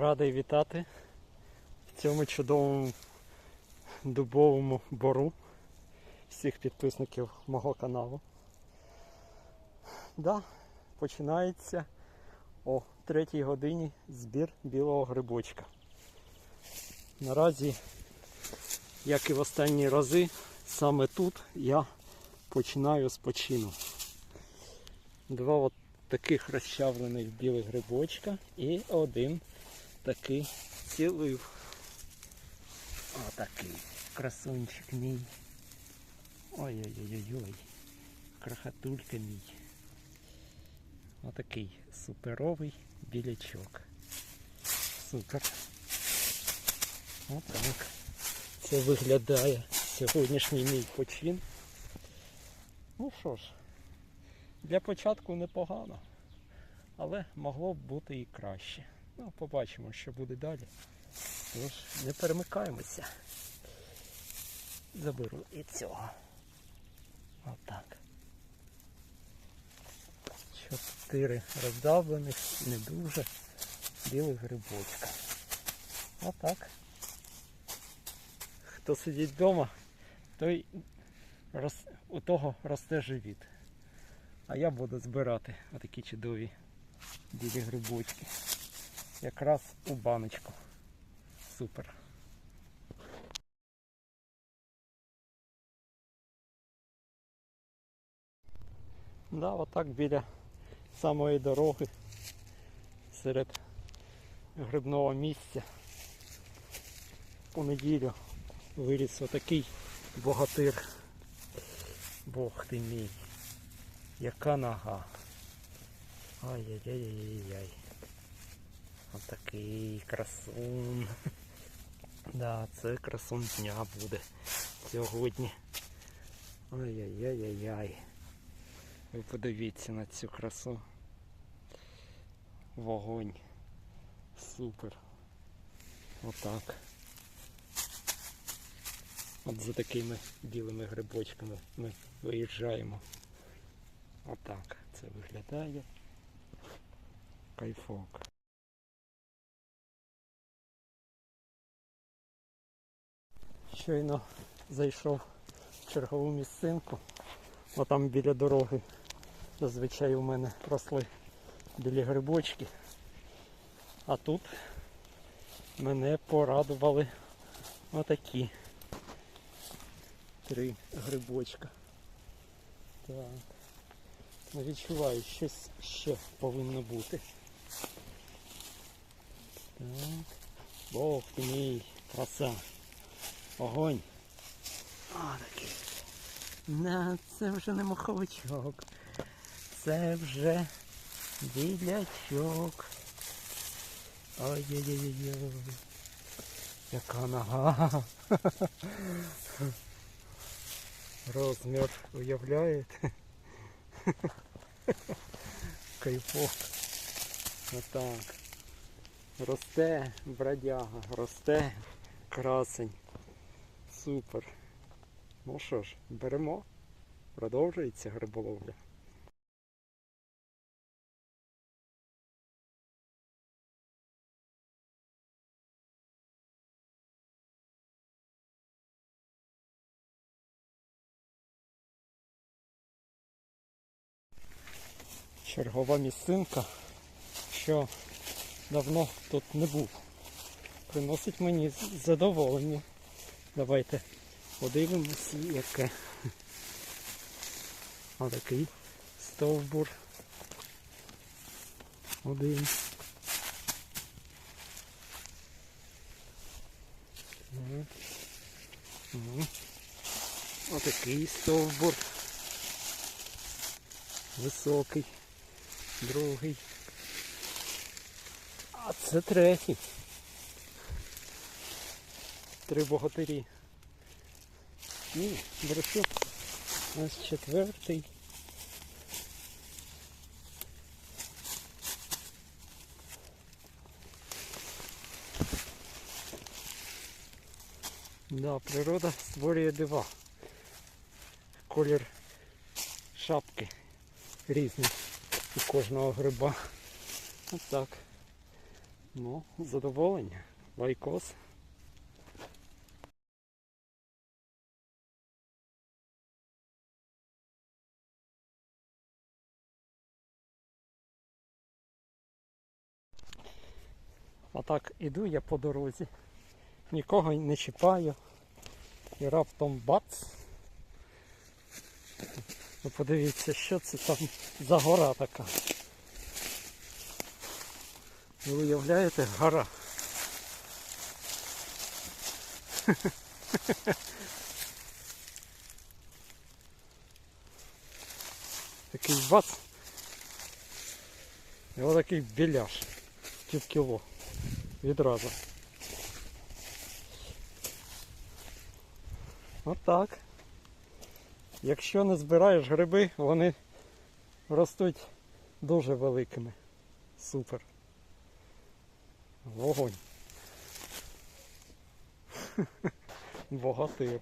Радий вітати в цьому чудовому дубовому бору всіх підписників мого каналу. Да, починається о 3 годині збір білого грибочка. Наразі, як і в останні рази, саме тут я починаю з. Два от таких розчавлених білих грибочка і один такий цілий. Отакий красунчик мій. Ой-ой-ой-ой. Крахатулька мій. Отакий суперовий білячок. Супер. Отак. Це виглядає сьогоднішній мій почин. Ну що ж, для початку непогано, але могло б бути і краще. Ну, побачимо, що буде далі. Тож, не перемикаємося. Заберу і цього. Отак. Чотири роздавлених, не дуже білих грибочка. Отак. Хто сидить вдома, той роз... у того росте живіт. А я буду збирати отакі чудові білі грибочки. Якраз у баночку. Супер. Да, отак біля самої дороги серед грибного місця у неділю виріс отакий богатир. Бог ти мій. Яка нога. Ай-яй-яй-яй-яй. Отакий красун. Да, це красун дня буде сьогодні. Ай-яй-яй-яй-яй. Ви подивіться на цю красу. Вогонь. Супер. Отак. От за такими білими грибочками ми виїжджаємо. Отак це виглядає. Кайфок. Щойно зайшов в чергову місцинку. Отам біля дороги. Зазвичай у мене росли білі грибочки. А тут мене порадували отакі три грибочка. Так. Ну, Відчуваю, щось ще повинно бути. Так. Бог ти мій, краса. Огонь. А, такий. На, це вже не маховичок. Це вже білячок. Ой-ой-ой-ой. Яка нога. Розмір уявляєте? Кайфок. Отак. Росте бродяга, росте красень. Супер. Ну що ж, беремо. Продовжується гриболовля. Чергова місцинка, що давно тут не був. Приносить мені задоволення. Давайте подивимося, яке. Отакий стовбур. Один. Отакий стовбур. Високий. Другий. А це третій. Три богатирі. Ні, брешу. Ось четвертий. Да, природа створює дива. Колір шапки різний у кожного гриба. Отак. Ну, задоволення. Лайкос. А так іду я по дорозі, нікого не чіпаю. І раптом бац. Ви подивіться, що це там за гора така. Ви уявляєте, гора. Такий бац. І отакий біляш. Пів кіло. Відразу. Отак. Якщо не збираєш гриби, вони ростуть дуже великими. Супер. Вогонь. Богатир.